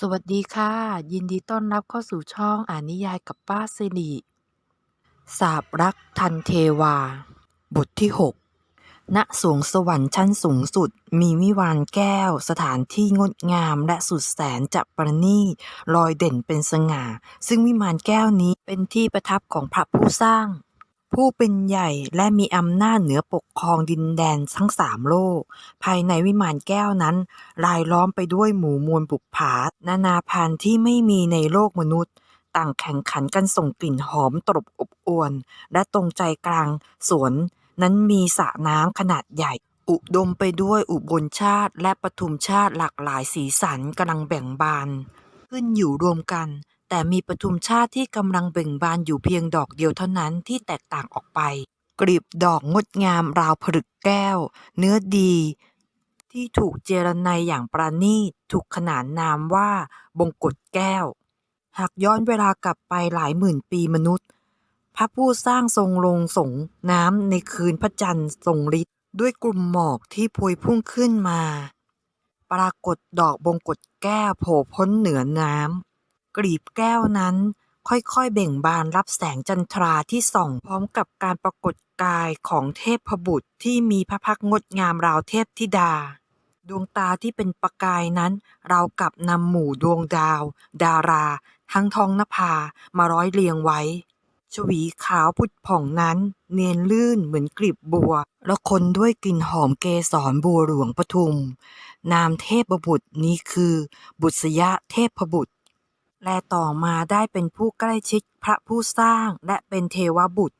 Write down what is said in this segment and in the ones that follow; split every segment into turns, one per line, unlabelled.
สวัสดีค่ะ ยินดีต้อนรับเข้าสู่ช่องอ่านนิยายกับป้าสิริสาบรักทันเทวา บทที่ 6 ณสวงสวรรค์ชั้นสูงสุด มีวิมานแก้ว สถานที่งดงามและสุดแสนจะประณีตลอยเด่นเป็นสง่า ซึ่งวิมานแก้วนี้เป็นที่ประทับของพระผู้สร้าง ผู้เป็นใหญ่และมีอำนาจเหนือปกครองดินแดนทั้งสามโลก ภายในวิมานแก้วนั้น รายล้อมไปด้วยหมู่มวลบุปผา นานาพันธุ์ที่ไม่มีในโลกมนุษย์ ต่างแข่งขันกันส่งกลิ่นหอมตรบอบอวน และตรงใจกลางสวน นั้นมีสระน้ำขนาดใหญ่ อุดมไปด้วยอุบลชาติและปทุมชาติหลากหลายสีสันกำลังแบ่งบาน ขึ้นอยู่รวมกัน แต่มีปทุมชาติที่กำลังเบ่งบานอยู่เพียงดอกเดียวเท่านั้นที่แตกต่างออกไป กลีบดอกงดงามราวผลึกแก้ว เนื้อดี ที่ถูกเจรไนอย่างประณีตถูกขนานนามว่าบงกฎแก้ว หากย้อนเวลากลับไปหลายหมื่นปีมนุษย์ พระผู้สร้างทรงลงสงน้ำในคืนพระจันทร์ทรงฤทธิ์ด้วยกลุ่มหมอกที่พวยพุ่งขึ้นมา ปรากฏดอกบงกฎแก้วโผล่พ้นเหนือน้ำ กลีบแก้วนั้นค่อยๆ เบ่งบานรับแสงจันทราที่ส่อง พร้อมกับการปรากฏกายของเทพบุตรที่มีพระพักงดงามราวเทพธิดา ดวงตาที่เป็นประกายนั้น เรากับนำหมู่ดวงดาว ดารา ทั้งทองนภามาร้อยเรียงไว้ ชวีขาวผุดผ่องนั้น เนียนลื่นเหมือนกลีบบัว แล้วคนด้วยกลิ่นหอมเกสรบัวหลวงปทุม นามเทพบุตรนี้คือ บุษยเทพบุตร และต่อมาได้เป็นผู้ใกล้ชิดพระผู้สร้างและเป็นเทวบุตร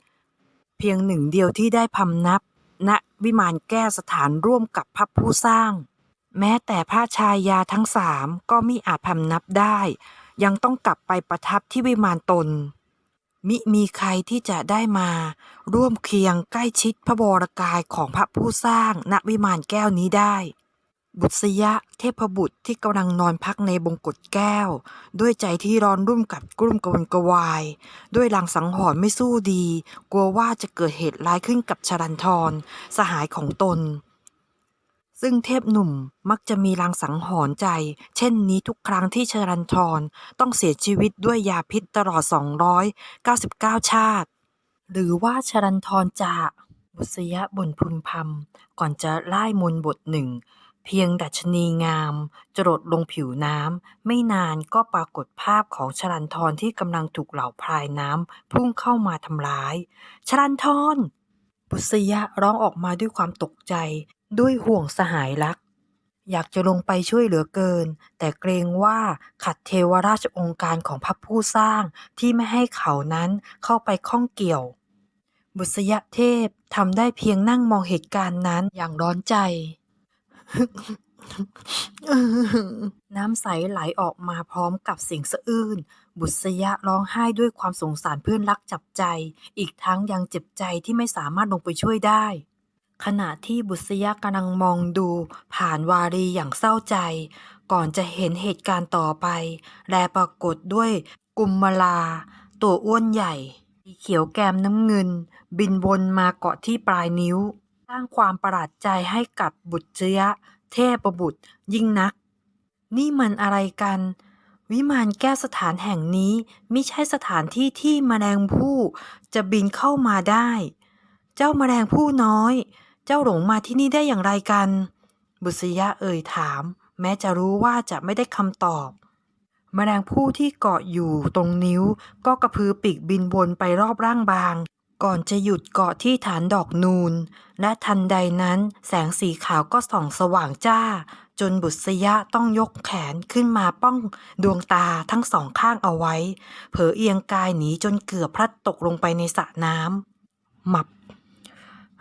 เพียงหนึ่งเดียวที่ได้พำนับ ณวิมานแก้วสถานร่วมกับพระผู้สร้าง แม้แต่พระชายาทั้งสามก็มิอาจพำนับได้ ยังต้องกลับไปประทับที่วิมานตน มิมีใครที่จะได้มา ร่วมเคียงใกล้ชิดพระวรกายของพระผู้สร้างณวิมานแก้วนี้ได้ บุษยะเทพบุตรที่กำลังนอนพักในบงกฎแก้ว ด้วยใจที่ร้อนรุ่มกับกลุ่มกวนกวาย ด้วยลางสังหรณ์ไม่สู้ดี กลัวว่าจะเกิดเหตุร้ายขึ้นกับชรันทรสหายของตน ซึ่งเทพหนุ่มมักจะมีลางสังหรณ์ใจ เช่นนี้ทุกครั้งที่ชรันทรต้องเสียชีวิตด้วยยาพิษตลอด 299 ชาติ หรือว่าชรันทรจะบุษยะบ่นพึมพำก่อนจะไล่มนบทหนึ่ง เพียงดัชนีงาม จรดลงผิวน้ำ ไม่นานก็ปรากฏภาพของชรันทรที่กำลังถูกเหล่าพรายน้ำพุ่งเข้ามาทำร้ายชรันทรบุษยะร้องออกมาด้วยความตกใจ ด้วยห่วงสหายรัก อยากจะลงไปช่วยเหลือเกิน แต่เกรงว่าขัดเทวราชองค์การของพระผู้สร้างที่ไม่ให้เขานั้นเข้าไปข้องเกี่ยว บุษยเทพทำได้เพียงนั่งมองเหตุการณ์นั้นอย่างร้อนใจ น้ำใสไหลออกมาพร้อมกับเสียงสะอื้น บุษยะร้องไห้ด้วยความสงสารเพื่อนรักจับใจ อีกทั้งยังเจ็บใจที่ไม่สามารถลงไปช่วยได้ ขณะที่บุษยะกำลังมองดู ผ่านวารีอย่างเศร้าใจ ก่อนจะเห็นเหตุการณ์ต่อไป แลปรากฏด้วยกุมมลา ตัวอ้วนใหญ่ เขียวแกมน้ำเงิน บินวนมาเกาะที่ปลายนิ้ว สร้างความประหลาดใจให้กับบุตรยะเทพบุตรยิ่งนัก นี่มันอะไรกัน วิมานแก้วสถานแห่งนี้ไม่ใช่สถานที่ที่มแมลงผู้จะบินเข้ามาได้ เจ้ามแมลงผู้น้อย เจ้าหลงมาที่นี่ได้อย่างไรกัน บุษยะเอ่ยถาม แม้จะรู้ว่าจะไม่ได้คำตอบมแมลงผู้ที่เกาะอยู่ตรงนิ้วก็กระพือปีกบินวนไปรอบร่างบาง ก่อนจะหยุดเกาะที่ฐานดอกนูน และทันใดนั้นแสงสีขาวก็ส่องสว่างจ้า จนบุษยะต้องยกแขนขึ้นมาป้องดวงตาทั้งสองข้างเอาไว้ เผลอเอียงกายหนีจนเกือบพลัดตกลงไปในสระน้ำหมับ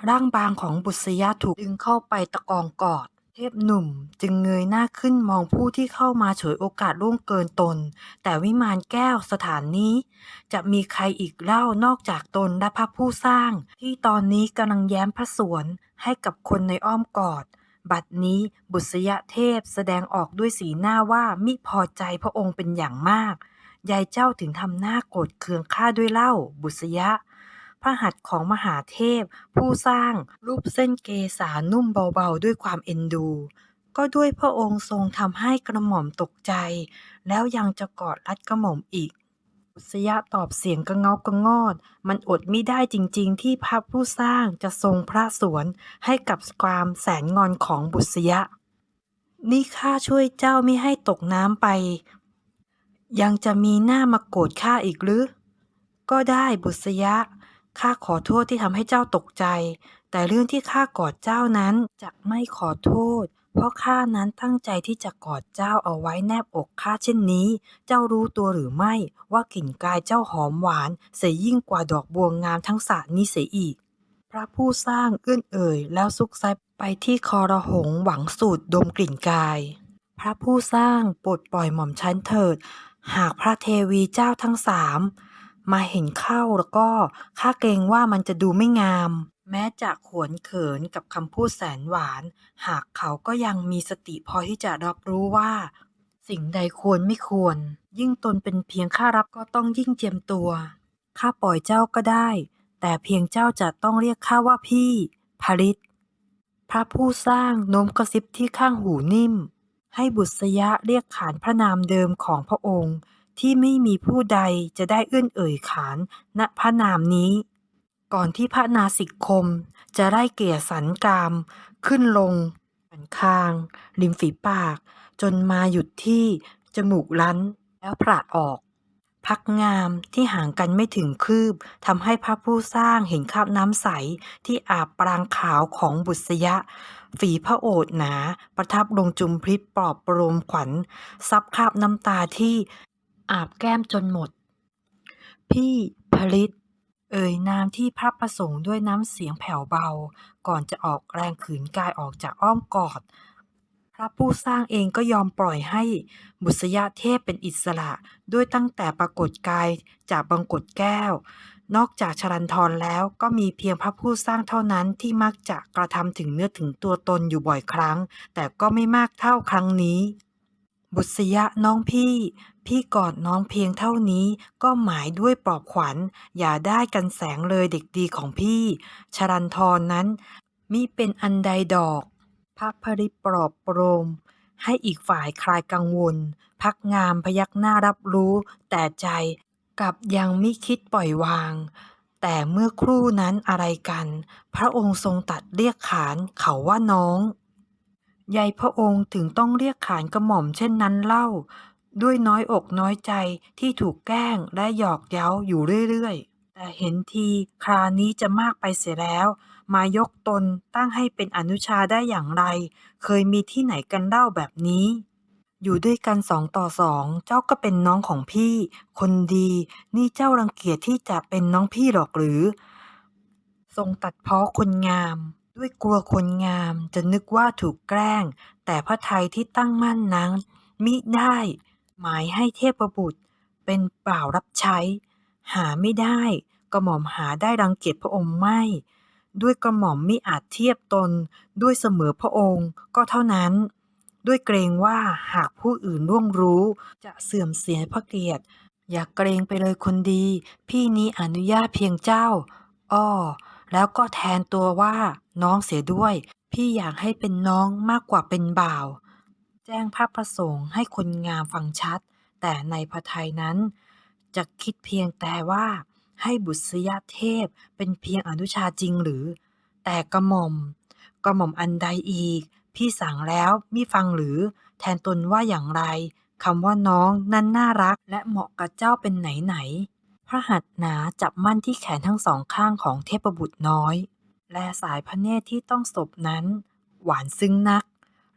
ร่างบางของบุษยะถูกดึงเข้าไปตะกองกอด เทพหนุ่มจึงเงยหน้าขึ้นมองผู้ที่เข้ามาฉวยโอกาสล่วงเกินตน แต่วิมานแก้วสถานนี้ จะมีใครอีกเล่านอกจากตนและพระผู้สร้าง ที่ตอนนี้กำลังแย้มพระสวนให้กับคนในอ้อมกอด บัดนี้บุษยเทพแสดงออกด้วยสีหน้าว่ามิพอใจพระองค์เป็นอย่างมาก ยายเจ้าถึงทำหน้าโกรธเคืองข้าด้วยเล่า บุษยะ พระหัตถ์ของมหาเทพ ผู้สร้างรูปเส้นเกษานุ่มเบาๆ ด้วยความเอ็นดู ก็ด้วยพระองค์ทรงทำให้กระหม่อมตกใจ แล้วยังจะกอดรัดกระหม่อมอีกบุษยะตอบเสียงกระเงากระงอด มันอดไม่ได้จริงๆ ที่พระผู้สร้างจะทรงพระสวนให้กับความแสนงอนของบุษยะ นี่ข้าช่วยเจ้าไม่ให้ตกน้ำไป ยังจะมีหน้ามาโกรธข้าอีกหรือ ก็ได้บุษยะ ข้าขอโทษที่ทำให้เจ้าตกใจ แต่เรื่องที่ข้ากอดเจ้านั้นจะไม่ขอโทษ เพราะข้านั้นตั้งใจที่จะกอดเจ้าเอาไว้แนบอกข้าเช่นนี้ เจ้ารู้ตัวหรือไม่ว่ากลิ่นกายเจ้าหอมหวานเสียยิ่งกว่าดอกบัวงามทั้งสานี้เสียอีก พระผู้สร้างเอื้อนเอ่ย แล้วซุกไซไปที่คอระหงหวังสูดดมกลิ่นกาย พระผู้สร้างโปรดปล่อยหม่อมชั้นเถิด หากพระเทวีเจ้าทั้งสาม มาเห็นเข้าแล้วก็ข้าเกรงว่ามันจะดูไม่งาม แม้จะขวนเขินกับคำพูดแสนหวาน หากเขาก็ยังมีสติพอที่จะรับรู้ว่า สิ่งใดควรไม่ควร ยิ่งตนเป็นเพียงข้ารับก็ต้องยิ่งเจียมตัวข้าปล่อยเจ้าก็ได้ แต่เพียงเจ้าจะต้องเรียกข้าว่าพี่พริตพระผู้สร้างโน้มกระซิบที่ข้างหูนิ่ม ให้บุษยะเรียกขานพระนามเดิมของพระองค์ ที่ไม่มีผู้ใดจะได้เอื้อนเอ่ยขานณพระนามนี้ ก่อนที่พระนาสิกคม จะไล่เกลี่ยสันกาม ขึ้นลงสันคาง ริมฝีปาก จนมาหยุดที่จมูกลั้นแล้วผละออกพักงามที่ห่างกันไม่ถึงคืบทำให้พระผู้สร้างเห็นคราบน้ำใสที่อาบปรางขาวของบุษยะ ฝีพระโอษหนา ประทับลงจุมพริบปลอบประโลมขวัญ ซับคราบน้ำตาที่ อาบแก้มจนหมด พี่พลิต เอ่ยนามที่พระประสงค์ด้วยน้ำเสียงแผ่วเบา ก่อนจะออกแรงขืนกายออกจากอ้อมกอด พระผู้สร้างเองก็ยอมปล่อยให้บุษยเทพเป็นอิสระด้วยตั้งแต่ปรากฏกายจากบังกฏแก้ว นอกจากชรันทรแล้วก็มีเพียงพระผู้สร้างเท่านั้นที่มักจะกระทำถึงเนื้อถึงตัวตนอยู่บ่อยครั้ง แต่ก็ไม่มากเท่าครั้งนี้บุษยะน้องพี่ พี่กอดน้องเพียงเท่านี้ก็หมายด้วยปลอบขวัญ อย่าได้กันแสงเลยเด็กดีของพี่ ชรันทรนั้นมิเป็นอันใดดอกพระพริปลอบประโลมให้อีกฝ่ายคลายกังวล พักงามพยักหน้ารับรู้ แต่ใจกลับยังไม่คิดปล่อยวาง แต่เมื่อครู่นั้นอะไรกัน พระองค์ทรงตัดเรียกขานเขาว่าน้องยายพระองค์ถึงต้องเรียกขานกระหม่อมเช่นนั้นเล่า ด้วยน้อยอกน้อยใจที่ถูกแกล้งและหยอกเย้าอยู่เรื่อยๆ แต่เห็นทีครานี้จะมากไปเสียแล้ว มายกตนตั้งให้เป็นอนุชาได้อย่างไร เคยมีที่ไหนกันเล่าแบบนี้ อยู่ด้วยกันสองต่อสองเจ้าก็เป็นน้องของพี่ คนดีนี่เจ้ารังเกียจที่จะเป็นน้องพี่หรอกหรือ ทรงตัดเพ้อคนงาม ด้วยกลัวคนงามจะนึกว่าถูกแกล้ง แต่พระไทยที่ตั้งมั่นนั้นมิได้ หมายให้เทพบุตรเป็นเปล่ารับใช้ หาไม่ได้กระหม่อมหาได้รังเกียจพระองค์ไม่ ด้วยกระหม่อมมิอาจเทียบตนด้วยเสมอพระองค์ก็เท่านั้น ด้วยเกรงว่าหากผู้อื่นร่วงรู้จะเสื่อมเสียพระเกียรติ อย่าเกรงไปเลยคนดี พี่นี้อนุญาตเพียงเจ้า อ้อ แล้วก็แทนตัวว่าน้องเสียด้วย พี่อยากให้เป็นน้องมากกว่าเป็นบ่าว แจ้งพระประสงค์ให้คนงามฟังชัด แต่ในพระทัยนั้น จะคิดเพียงแต่ว่าให้บุษยเทพเป็นเพียงอนุชาจริงหรือ แต่กระหม่อมกระหม่อมอันใดอีก พี่สั่งแล้วมิฟังหรือ แทนตนว่าอย่างไรคำว่าน้องนั้นน่ารักและเหมาะกับเจ้าเป็นไหนไหน พระหัตถ์หนาจับมั่นที่แขนทั้งสองข้างของเทพบุตรน้อย และสายพระเนตรที่ต้องศพนั้น หวานซึ้งนัก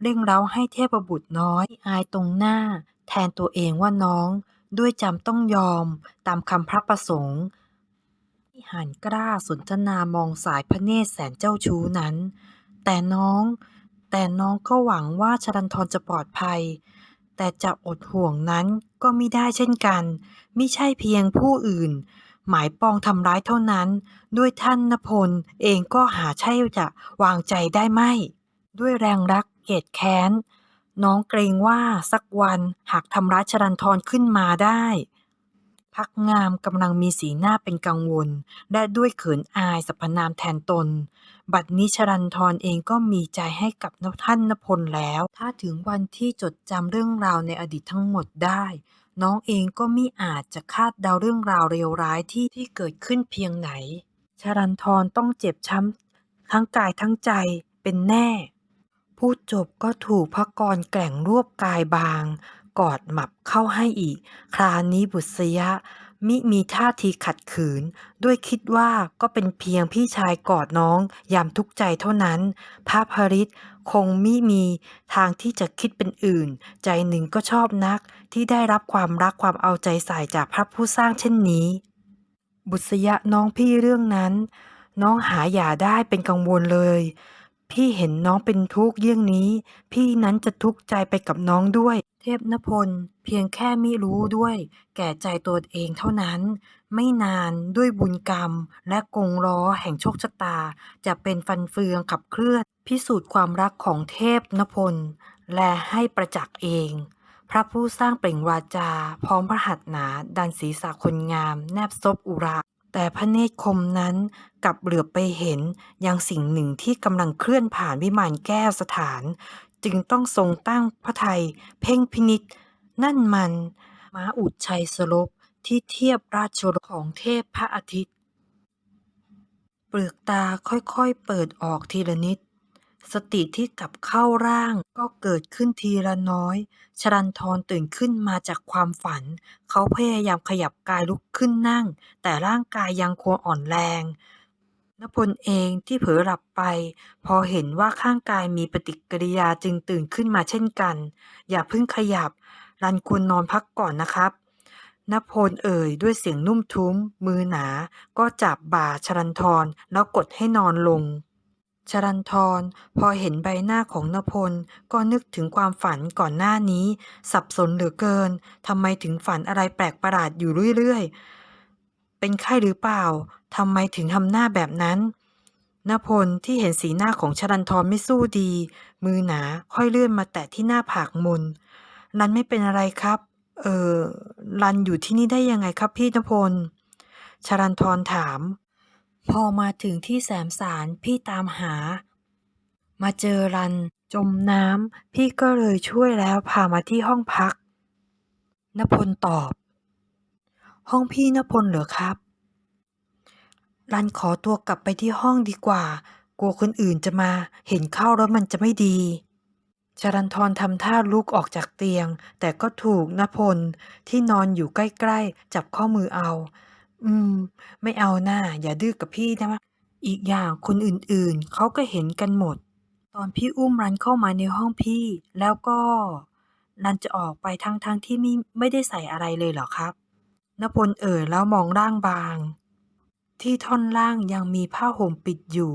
เร่งเร้าให้เทพบุตรน้อยอายตรงหน้า แทนตัวเองว่าน้อง ด้วยจำต้องยอมตามคำพระประสงค์ที่หันกล้าสนทนามองสายพระเนตรแสนเจ้าชู้นั้น แต่น้อง แต่น้องก็หวังว่าชรันทรจะปลอดภัย แต่จะอดห่วงนั้นก็มิได้เช่นกันมิใช่เพียงผู้อื่น หมายปองทำร้ายเท่านั้น ด้วยท่านนพลเองก็หาใช่จะวางใจได้ไม่ ด้วยแรงรัก เกลียดแค้น น้องเกรงว่าสักวันหากทำร้ายชรันทรขึ้นมาได้ พักงามกำลังมีสีหน้าเป็นกังวล และด้วยเขินอายสรรพนามแทนตน บัดนี้ชรันทรเองก็มีใจให้กับท่านนพลแล้ว ถ้าถึงวันที่จดจำเรื่องราวในอดีตทั้งหมดได้ น้องเองก็มิอาจจะคาดเดาเรื่องราวเลวร้ายที่ที่เกิดขึ้นเพียงไหน ชรันทรต้องเจ็บช้ำทั้งกายทั้งใจเป็นแน่ พูดจบก็ถูกพระกรแกล่งรวบกายบาง กอดหมับเข้าให้อีก คราวนี้บุษยะ มิมีท่าทีขัดขืน ด้วยคิดว่าก็เป็นเพียงพี่ชายกอดน้องยามทุกข์ใจเท่านั้น พระพริตคงมิมีทางที่จะคิดเป็นอื่น ใจหนึ่งก็ชอบนักที่ได้รับความรักความเอาใจใส่จากพระผู้สร้างเช่นนี้ บุษยะน้องพี่เรื่องนั้น น้องหาอย่าได้เป็นกังวลเลย พี่เห็นน้องเป็นทุกข์เยี่ยงนี้ พี่นั้นจะทุกข์ใจไปกับน้องด้วย เทพนพล เพียงแค่มิรู้ด้วย แก่ใจตัวเองเท่านั้น ไม่นานด้วยบุญกรรม และกงล้อแห่งโชคชะตา จะเป็นฟันเฟืองขับเคลื่อน พิสูจน์ความรักของเทพนพล และให้ประจักษ์เอง พระผู้สร้างเปล่งวาจา พร้อมพระหัตถ์หนา ดันศีรษะคนงาม แนบซบอุระ แต่พระเนตรคมนั้นกลับเหลือไปเห็นยังสิ่งหนึ่งที่กำลังเคลื่อนผ่านวิมานแก้วสถาน จึงต้องทรงตั้งพระทัยเพ่งพินิษนั่นมันม้าอุดชัยสลบที่เทียบราชรของเทพพระอาทิตย์ เปลือกตาค่อยๆเปิดออกทีละนิด สติที่กลับเข้าร่างก็เกิดขึ้นทีละน้อย ชรันทรตื่นขึ้นมาจากความฝัน เขาพยายามขยับกายลุกขึ้นนั่ง แต่ร่างกายยังคงอ่อนแรงนพลเองที่เผลอหลับไป พอเห็นว่าข้างกายมีปฏิกิริยาจึงตื่นขึ้นมาเช่นกัน อย่าเพิ่งขยับ รันควรนอนพักก่อนนะครับนพลเอ่ยด้วยเสียงนุ่มทุ้ม มือหนา ก็จับบ่าชรันทรแล้วกดให้นอนลง ชรันทรพอเห็นใบหน้าของนพล ก็นึกถึงความฝันก่อนหน้านี้ สับสนเหลือเกินทำไมถึงฝันอะไรแปลกประหลาดอยู่เรื่อยๆ เป็นไข้หรือเปล่าทำไมถึงทำหน้าแบบนั้นนพลที่เห็นสีหน้าของชรันทรไม่สู้ดี มือหนาค่อยเลื่อนมาแตะที่หน้าผากมนรันไม่เป็นอะไรครับ เออรันอยู่ที่นี่ได้ยังไงครับพี่นพลชรันทรถาม พอมาถึงที่แสมสารพี่ตามหา มาเจอรัน จมน้ำพี่ก็เลยช่วยแล้วพามาที่ห้องพักนพลตอบ ห้องพี่นพลเหรอครับ รันขอตัวกลับไปที่ห้องดีกว่า กลัวคนอื่นจะมาเห็นเข้าแล้วมันจะไม่ดีชรันทรทำท่าลุกออกจากเตียง แต่ก็ถูกนพลที่นอนอยู่ใกล้ ๆ จับข้อมือเอา อืม ไม่เอาหน้า อย่าดื้อกับพี่นะอีกอย่างคนอื่นๆ เขาก็เห็นกันหมด ตอนพี่อุ้มรันเข้ามาในห้องพี่ แล้วก็รันจะออกไปทั้งๆทที่ไม่ไม่ได้ใส่อะไรเลยเหรอครับนพลเอ่ยแล้วมองร่างบาง ที่ท่อนล่างยังมีผ้าห่มปิดอยู่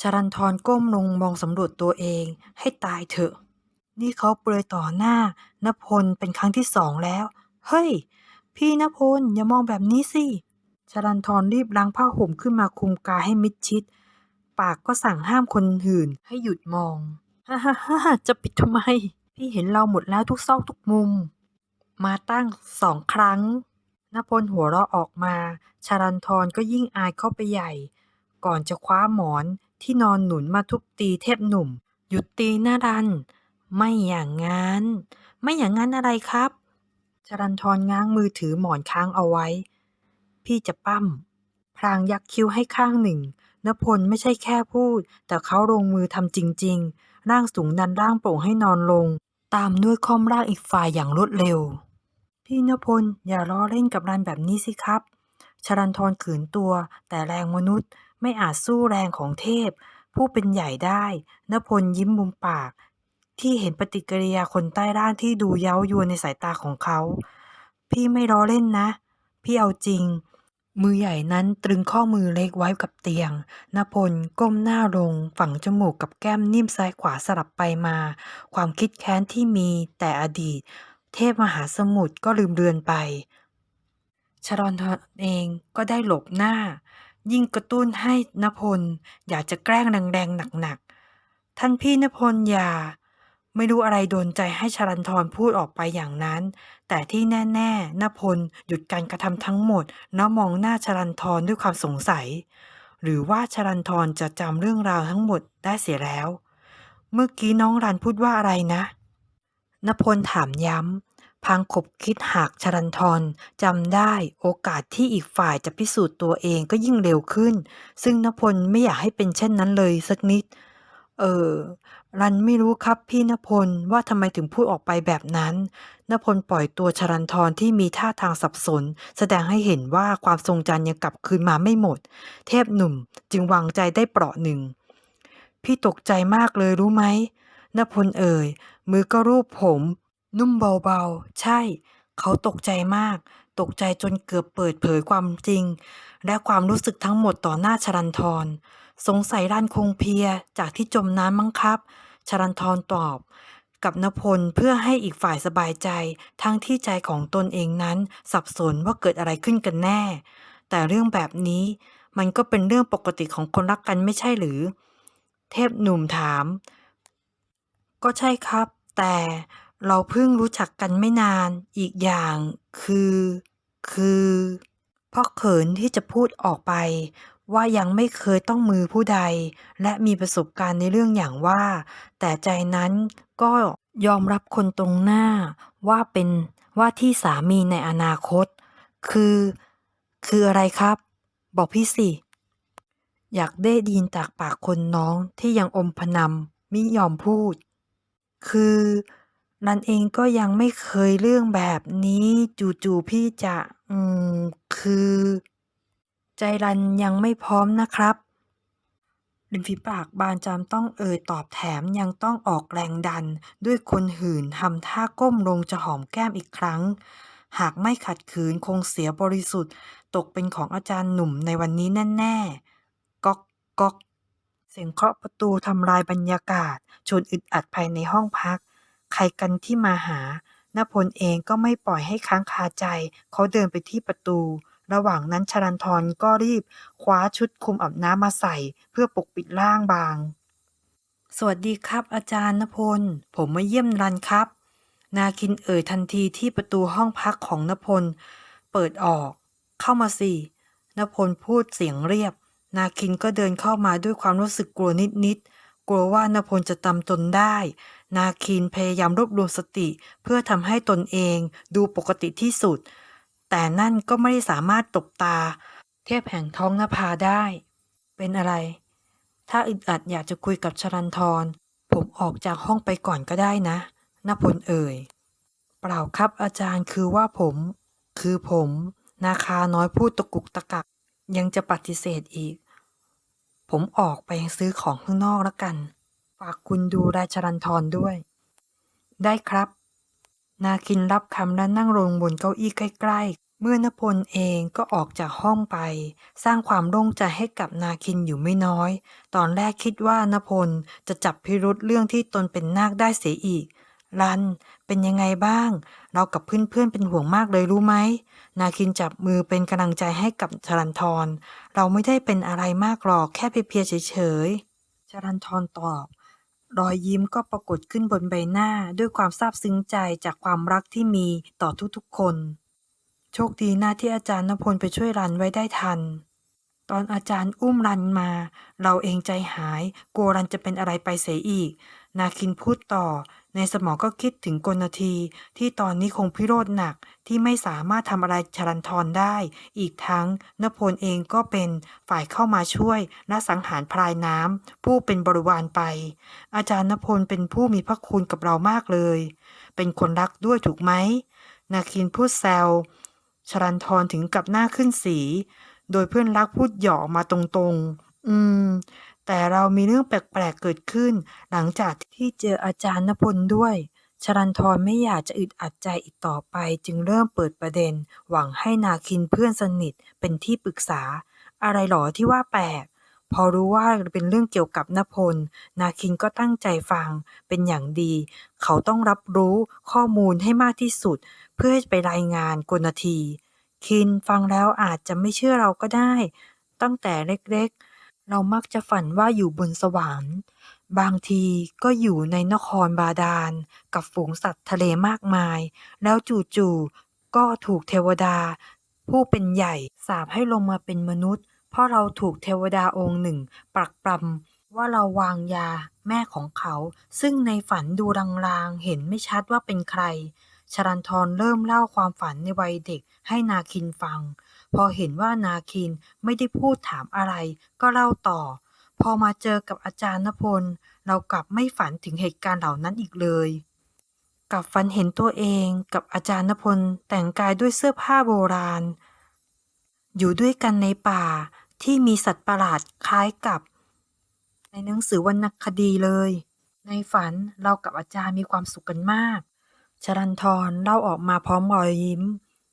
ชรันทรก้มลงมองสำรวจตัวเองให้ตายเถอะ นี่เขาเปลือยต่อหน้านพลเป็นครั้งที่สองแล้ว เฮ้ย พี่นพลอย่ามองแบบนี้สิชรันทรรีบล้างผ้าห่มขึ้นมาคลุมกายให้มิดชิด ปากก็สั่งห้ามคนอื่นให้หยุดมองฮ่าฮ่าฮ่าจะปิดทำไม พี่เห็นเราหมดแล้วทุกซอกทุกมุม มาตั้งสองครั้งนพลหัวเราะออกมาชารันทรก็ยิ่งอายเข้าไปใหญ่ ก่อนจะคว้าหมอนที่นอนหนุนมาทุบตีเทพหนุ่ม หยุดตีหน้ารัน ไม่อย่างงั้น ไม่อย่างงั้นอะไรครับ ชรันทรง้างมือถือหมอนค้างเอาไว้ พี่จะปั้มพลางยักคิ้วให้ข้างหนึ่งนพลไม่ใช่แค่พูด แต่เขาลงมือทำจริง ๆ ร่างสูงดันร่างโปร่งให้นอนลง ตามด้วยค่อมร่างอีกฝ่ายอย่างรวดเร็ว พี่นพลอย่าล้อเล่นกับรันแบบนี้สิครับ ชรันทรขืนตัว แต่แรงมนุษย์ไม่อาจสู้แรงของเทพ ผู้เป็นใหญ่ได้นพลยิ้มมุมปาก ที่เห็นปฏิกิริยาคนใต้ร่างที่ดูเย้ายวนในสายตาของเขา พี่ไม่ล้อเล่นนะ พี่เอาจริง มือใหญ่นั้นตรึงข้อมือเล็กไว้กับเตียงนพลก้มหน้าลง ฝังจมูกกับแก้มนิ่มซ้ายขวาสลับไปมา ความคิดแค้นที่มีแต่อดีต เทพมหาสมุทรก็ลืมเลือนไปชรอนทรเองก็ได้หลบหน้า ยิ่งกระตุ้นให้นพล อยากจะแกล้งแรงๆหนักๆท่านพี่นพลอย่า ไม่รู้อะไรโดนใจให้ชรันทรพูดออกไปอย่างนั้น แต่ที่แน่ๆนพลหยุดการกระทำทั้งหมดแล้วมองหน้าชรันทรด้วยความสงสัย หรือว่าชรันทรจะจำเรื่องราวทั้งหมดได้เสียแล้ว เมื่อกี้น้องรันพูดว่าอะไรนะนพลถามย้ำพลางขบคิดหากชรันทรจำได้โอกาสที่อีกฝ่ายจะพิสูจน์ตัวเองก็ยิ่งเร็วขึ้น ซึ่งนพลไม่อยากให้เป็นเช่นนั้นเลยสักนิด เออ รันไม่รู้ครับพี่นพลว่าทำไมถึงพูดออกไปแบบนั้นนพลปล่อยตัวชรันทรที่มีท่าทางสับสน แสดงให้เห็นว่าความทรงจำยังกลับคืนมาไม่หมด เทพหนุ่มจึงวางใจได้เปราะหนึ่ง พี่ตกใจมากเลยรู้ไหมนพลเอ่ย มือก็รูปผม นุ่มเบาๆ ใช่ เขาตกใจมาก ตกใจจนเกือบเปิดเผยความจริง และความรู้สึกทั้งหมดต่อหน้าชรันทร สงสัยรันคงเพียจากที่จมน้ำมั้งครับ ชรันทรตอบ กับนพลเพื่อให้อีกฝ่ายสบายใจ ทั้งที่ใจของตนเองนั้นสับสนว่าเกิดอะไรขึ้นกันแน่ แต่เรื่องแบบนี้มันก็เป็นเรื่องปกติของคนรักกันไม่ใช่หรือ เทพหนุ่มถาม ก็ใช่ครับ แต่เราเพิ่งรู้จักกันไม่นานอีกอย่างคือ คือเพราะเขินที่จะพูดออกไป ว่ายังไม่เคยต้องมือผู้ใด และมีประสบการณ์ในเรื่องอย่างว่า แต่ใจนั้นก็ยอมรับคนตรงหน้าว่าเป็นว่าที่สามีในอนาคต คือ คืออะไรครับ บอกพี่สิ อยากได้ยินจากปากคนน้องที่ยังอมพนำมิยอมพูด คือรันเองก็ยังไม่เคยเรื่องแบบนี้ จู่ๆพี่จะ อืม คือ ใจรันยังไม่พร้อมนะครับริมฝีปากบานจำต้องเอ่ยตอบแถมยังต้องออกแรงดัน ด้วยคนหื่นทำท่าก้มลงจะหอมแก้มอีกครั้ง หากไม่ขัดขืนคงเสียบริสุทธิ์ ตกเป็นของอาจารย์หนุ่มในวันนี้แน่ๆก๊อกก๊อกเสียงเคาะประตูทำลายบรรยากาศชวนอึดอัดภายในห้องพัก ใครกันที่มาหานพลเองก็ไม่ปล่อยให้ค้างคาใจ เขาเดินไปที่ประตู ระหว่างนั้นชรันทรก็รีบคว้าชุดคลุมอาบน้ำมาใส่ เพื่อปกปิดร่างบาง สวัสดีครับอาจารย์นพล ผมมาเยี่ยมรันครับ นาคินเอ่ยทันทีที่ประตูห้องพักของนพล เปิดออก เข้ามาสินพลพูดเสียงเรียบ นาคินก็เดินเข้ามาด้วยความรู้สึกกลัวนิดๆกลัวว่านพลจะตำตนได้ นาคินพยายามรวบรวมสติเพื่อทำให้ตนเองดูปกติที่สุด แต่นั่นก็ไม่ได้สามารถตบตา เทพแห่งท้องนภาได้ เป็นอะไร ถ้าอึดอัดอยากจะคุยกับชรันทร ผมออกจากห้องไปก่อนก็ได้นะนพลเอ่ย เปล่าครับอาจารย์คือว่าผม คือผม นาคาน้อยพูดตะกุกตะกัก ยังจะปฏิเสธอีก ผมออกไปซื้อของข้างนอกแล้วกัน ฝากคุณดูแลชรันทรด้วย ได้ครับ นาคินรับคำและนั่งลงบนเก้าอี้ใกล้ๆ เมื่อนพลเองก็ออกจากห้องไป สร้างความโล่งใจให้กับนาคินอยู่ไม่น้อย ตอนแรกคิดว่านพลจะจับพิรุษเรื่องที่ตนเป็นนาคได้เสียอีก รันเป็นยังไงบ้าง เรากับเพื่อนๆเป็นห่วงมากเลยรู้ไหม นาคินจับมือเป็นกำลังใจให้กับชรันทร เราไม่ได้เป็นอะไรมากหรอกแค่เพลียๆเฉยๆชรันทรตอบ รอยยิ้มก็ปรากฏขึ้นบนใบหน้าด้วยความซาบซึ้งใจจากความรักที่มีต่อทุกๆคน โชคดีนะที่อาจารย์นพลไปช่วยรันไว้ได้ทัน ตอนอาจารย์อุ้มรันมา เราเองใจหาย กลัวรันจะเป็นอะไรไปเสียอีก นาคินพูดต่อ ในสมองก็คิดถึงกลนาที ที่ตอนนี้คงพิโรธหนักที่ไม่สามารถทำอะไรชรันทรได้ อีกทั้งนพลเองก็เป็นฝ่ายเข้ามาช่วยและสังหารพรายน้ำผู้เป็นบริวารไป อาจารย์นพลเป็นผู้มีพระคุณกับเรามากเลย เป็นคนรักด้วยถูกไหม นาคินพูดแซวชรันทรถึงกับหน้าขึ้นสี โดยเพื่อนรักพูดหยอกมาตรงๆ อืม แต่เรามีเรื่องแปลกๆเกิดขึ้น หลังจากที่เจออาจารย์นพลด้วย ชรันทรไม่อยากจะอึดอัดใจอีกต่อไป จึงเริ่มเปิดประเด็น หวังให้นาคินเพื่อนสนิทเป็นที่ปรึกษา อะไรหรอที่ว่าแปลก พอรู้ว่าเป็นเรื่องเกี่ยวกับนพล นาคินก็ตั้งใจฟังเป็นอย่างดี เขาต้องรับรู้ข้อมูลให้มากที่สุด เพื่อไปรายงานกลที คินฟังแล้วอาจจะไม่เชื่อเราก็ได้ ตั้งแต่เล็กๆ เรามักจะฝันว่าอยู่บนสวรรค์ บางทีก็อยู่ในนครบาดาลกับฝูงสัตว์ทะเลมากมาย แล้วจู่ๆก็ถูกเทวดา ผู้เป็นใหญ่สาปให้ลงมาเป็นมนุษย์ เพราะเราถูกเทวดาองค์หนึ่งปรักปรำว่าเราวางยาแม่ของเขา ซึ่งในฝันดูลางๆ เห็นไม่ชัดว่าเป็นใครชรันทรเริ่มเล่าความฝันในวัยเด็กให้นาคินฟัง พอเห็นว่านาคินไม่ได้พูดถามอะไร ก็เล่าต่อ พอมาเจอกับอาจารย์นพล เรากลับไม่ฝันถึงเหตุการณ์เหล่านั้นอีกเลยกลับฝันเห็นตัวเองกับอาจารย์นพลแต่งกายด้วยเสื้อผ้าโบราณ อยู่ด้วยกันในป่าที่มีสัตว์ประหลาดคล้ายกับ ในหนังสือวรรณคดีเลย ในฝันเรากับอาจารย์มีความสุขกันมาก ชรันทรเล่าออกมาพร้อมรอยยิ้ม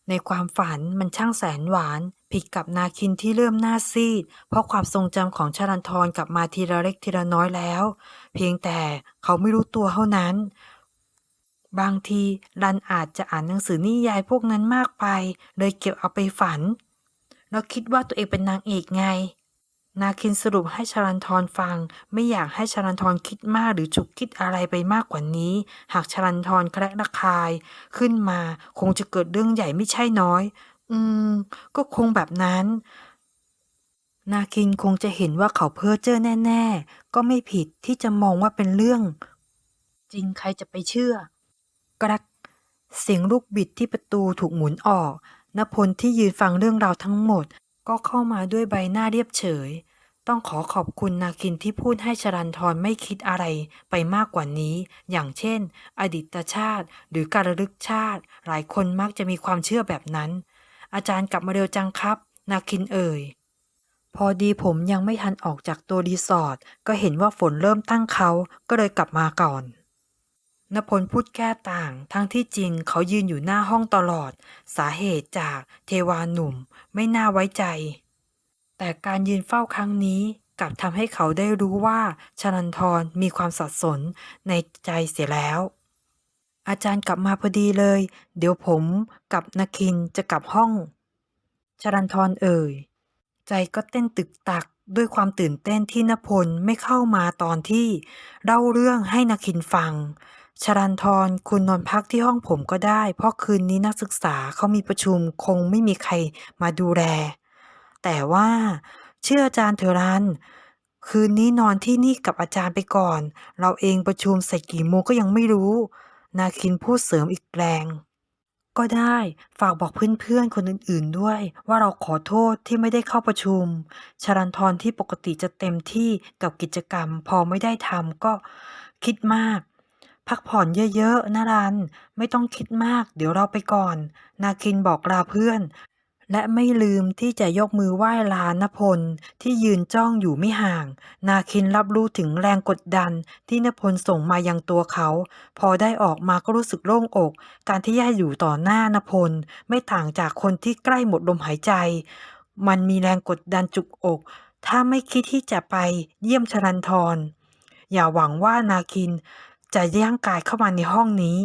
ในความฝันมันช่างแสนหวาน ผิดกับนาคินที่เริ่มหน้าซีด เพราะความทรงจำของชลันทรกลับมาทีละเล็กทีละน้อยแล้ว เพียงแต่เขาไม่รู้ตัวเท่านั้น บางทีรันอาจจะอ่านหนังสือนิยายพวกนั้นมากไป เลยเก็บเอาไปฝัน แล้วคิดว่าตัวเองเป็นนางเอกไง นาคินสรุปให้ชรันทรฟัง ไม่อยากให้ชรันทรคิดมากหรือฉุกคิดอะไรไปมากกว่านี้ หากชรันทรแคระระคาย ขึ้นมาคงจะเกิดเรื่องใหญ่ไม่ใช่น้อย อืม ก็คงแบบนั้น นาคินคงจะเห็นว่าเขาเพ้อเจ้อแน่ ๆ ก็ไม่ผิดที่จะมองว่าเป็นเรื่อง จริงใครจะไปเชื่อกรักเสียงลูกบิดที่ประตูถูกหมุนออกนพลที่ยืนฟังเรื่องราวทั้งหมด ก็เข้ามาด้วยใบหน้าเรียบเฉย ต้องขอขอบคุณนาคินที่พูดให้ชรันทรไม่คิดอะไรไปมากกว่านี้ อย่างเช่น อดีตชาติ หรือการลึกชาติ หลายคนมักจะมีความเชื่อแบบนั้น อาจารย์กลับมาเร็วจังครับ นาคินเอ่ย พอดีผมยังไม่ทันออกจากตัวรีสอร์ทก็เห็นว่าฝนเริ่มตั้งเขาก็เลยกลับมาก่อน นพลพูดแก้ต่าง ทั้งที่จริงเขายืนอยู่หน้าห้องตลอด สาเหตุจากเทวาหนุ่มไม่น่าไว้ใจ แต่การยืนเฝ้าครั้งนี้กลับทำให้เขาได้รู้ว่าชนันทรมีความสับสนในใจเสียแล้ว อาจารย์กลับมาพอดีเลย เดี๋ยวผมกับนาคินจะกลับห้อง ชรันทรเอ่ย ใจก็เต้นตึกตักด้วยความตื่นเต้นที่นพลไม่เข้ามาตอนที่เล่าเรื่องให้นาคินฟัง ชรันทรคุณนอนพักที่ห้องผมก็ได้ เพราะคืนนี้นักศึกษาเขามีประชุมคงไม่มีใครมาดูแล แต่ว่าเชื่ออาจารย์เถรัน คืนนี้นอนที่นี่กับอาจารย์ไปก่อน เราเองประชุมเสร็จกี่โมงก็ยังไม่รู้ นาคินพูดเสริมอีกแรง ก็ได้ฝากบอกเพื่อนๆคนอื่นๆด้วย ว่าเราขอโทษที่ไม่ได้เข้าประชุม ชรันทรที่ปกติจะเต็มที่กับกิจกรรม พอไม่ได้ทำก็คิดมาก พักผ่อนเยอะๆนะรัน ไม่ต้องคิดมาก เดี๋ยวเราไปก่อน นาคินบอกลาเพื่อน และไม่ลืมที่จะยกมือไหว้ลานพล ที่ยืนจ้องอยู่ไม่ห่าง นาคินรับรู้ถึงแรงกดดันที่นพลส่งมายังตัวเขา พอได้ออกมาก็รู้สึกโล่งอก การที่ย่าอยู่ต่อหน้านพล ไม่ต่างจากคนที่ใกล้หมดลมหายใจ มันมีแรงกดดันจุกอก ถ้าไม่คิดที่จะไปเยี่ยมชรันทรอย่าหวังว่านาคิน จะย่างกายเข้ามาในห้องนี้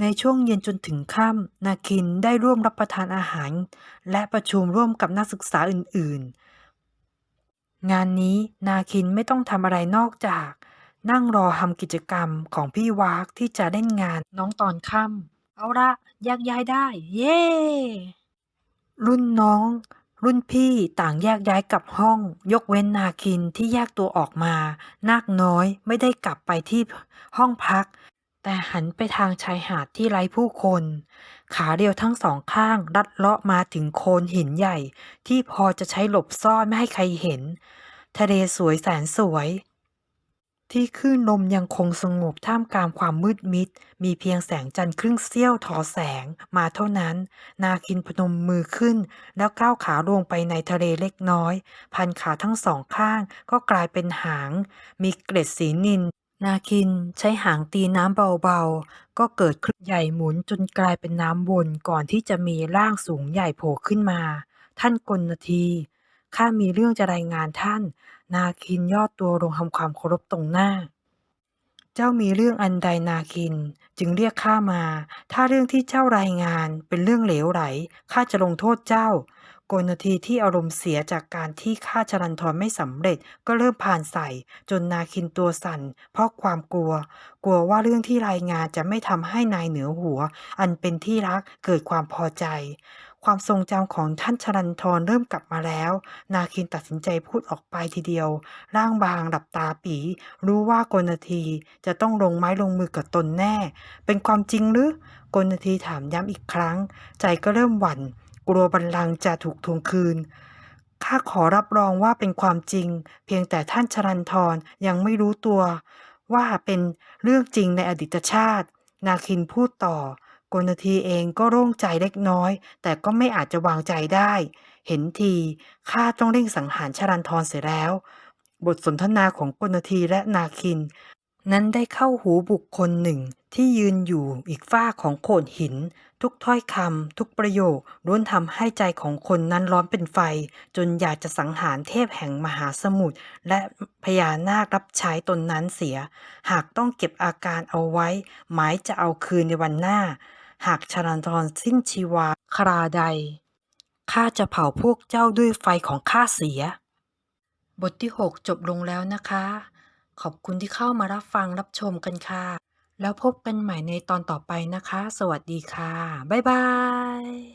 ในช่วงเย็นจนถึงค่ำนาคินได้ร่วมรับประทานอาหาร และประชุมร่วมกับนักศึกษาอื่น ๆ งานนี้นาคินไม่ต้องทำอะไรนอกจาก นั่งรอทำกิจกรรมของพี่วากที่จะเล่นงานน้องตอนค่ำเอาละแยกย้ายได้ เย้รุ่นน้อง รุ่นพี่ต่างแยกย้ายกลับห้อง ยกเว้นนาคินที่แยกตัวออกมา นาคน้อยไม่ได้กลับไปที่ห้องพัก แต่หันไปทางชายหาดที่ไร้ผู้คน ขาเรียวทั้งสองข้างลัดเลาะมาถึงโคนหินใหญ่ ที่พอจะใช้หลบซ่อนไม่ให้ใครเห็น ทะเลสวยแสนสวย ที่คลื่นลมยังคงสงบท่ามกลางความมืดมิด มีเพียงแสงจันทร์ครึ่งเสี้ยวทอแสงมาเท่านั้น นาคินพนมมือขึ้น แล้วก้าวขาลงไปในทะเลเล็กน้อย พันขาทั้งสองข้างก็กลายเป็นหาง มีเกล็ดสีนิน นาคินใช้หางตีน้ำเบาๆ ก็เกิดคลื่นใหญ่หมุนจนกลายเป็นน้ำวนก่อนที่จะมีร่างสูงใหญ่โผล่ขึ้นมา ท่านกลนทีข้ามีเรื่องจะรายงานท่าน นาคินย่อตัวลงทำความเคารพตรงหน้า เจ้ามีเรื่องอันใดนาคินจึงเรียกข้ามา ถ้าเรื่องที่เจ้ารายงานเป็นเรื่องเหลวไหลข้าจะลงโทษเจ้าโกนทีที่อารมณ์เสียจากการที่ฆ่าชรันทรไม่สำเร็จก็เริ่มผ่านใส่ จนนาคินตัวสั่น เพราะความกลัว กลัวว่าเรื่องที่รายงานจะไม่ทำให้นายเหนือหัว อันเป็นที่รักเกิดความพอใจ ค
วามทรงจำของท่านชลันทรเริ่มกลับมาแล้ว นาคินตัดสินใจพูดออกไปทีเดียว ร่างบางหลับตาปี รู้ว่ากลทีจะต้องลงไม้ลงมือกับตนแน่ เป็นความจริงหรือกลทีถามย้ำอีกครั้ง ใจก็เริ่มหวั่น กลัวบัลลังก์จะถูกทวงคืนข้าขอรับรองว่าเป็นความจริง เพียงแต่ท่านชลันทรยังไม่รู้ตัว ว่าเป็นเรื่องจริงในอดีตชาติ นาคินพูดต่อ กลทีเองก็โล่งใจเล็กน้อย แต่ก็ไม่อาจจะวางใจได้ เห็นทีข้าต้องเร่งสังหารชลันทรเสียแล้ว บทสนทนาของกลทีและนาคิน นั้นได้เข้าหูบุคคลหนึ่งที่ยืนอยู่อีกฝ้าของโขดหิน ทุกถ้อยคำทุกประโยคล้วนทำให้ใจของคนนั้นร้อนเป็นไฟ จนอยากจะสังหารเทพแห่งมหาสมุทรและพญานาครับใช้ตนนั้นเสีย หากต้องเก็บอาการเอาไว้ หมายจะเอาคืนในวันหน้า หากชลันทรสิ้นชีวาคราใด ข้าจะเผาพวกเจ้าด้วยไฟของข้าเสีย บทที่ 6 จบลงแล้วนะคะ ขอบคุณที่เข้ามารับฟังรับชมกันค่ะ แล้วพบกันใหม่ในตอนต่อไปนะคะ สวัสดีค่ะ บ๊ายบาย